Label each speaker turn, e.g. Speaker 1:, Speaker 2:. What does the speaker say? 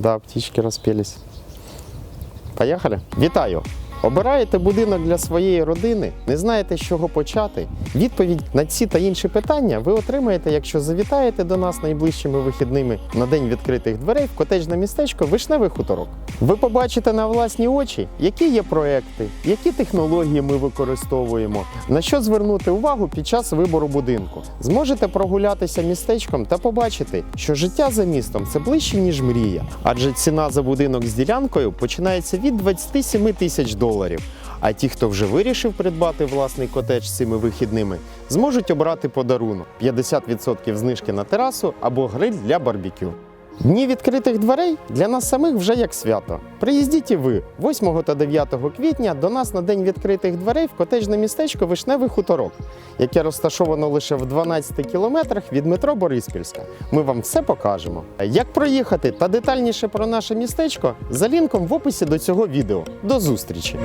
Speaker 1: Да, птички розпілись. Поїхали. Вітаю! Обираєте будинок для своєї родини, не знаєте, з чого почати? Відповідь на ці та інші питання ви отримаєте, якщо завітаєте до нас найближчими вихідними на день відкритих дверей в котеджне містечко Вишневий хуторок. Ви побачите на власні очі, які є проекти, які технології ми використовуємо, на що звернути увагу під час вибору будинку. Зможете прогулятися містечком та побачити, що життя за містом це ближче, ніж мрія, адже ціна за будинок з ділянкою починається від 27 тисяч доларів. А ті, хто вже вирішив придбати власний котедж цими вихідними, зможуть обрати подарунок 50% знижки на терасу або гриль для барбекю. Дні відкритих дверей для нас самих вже як свято. Приїздіть і ви 8 та 9 квітня до нас на день відкритих дверей в котеджне містечко Вишневий хуторок, яке розташовано лише в 12 кілометрах від метро Бориспільська. Ми вам все покажемо. Як проїхати та детальніше про наше містечко за лінком в описі до цього відео. До зустрічі!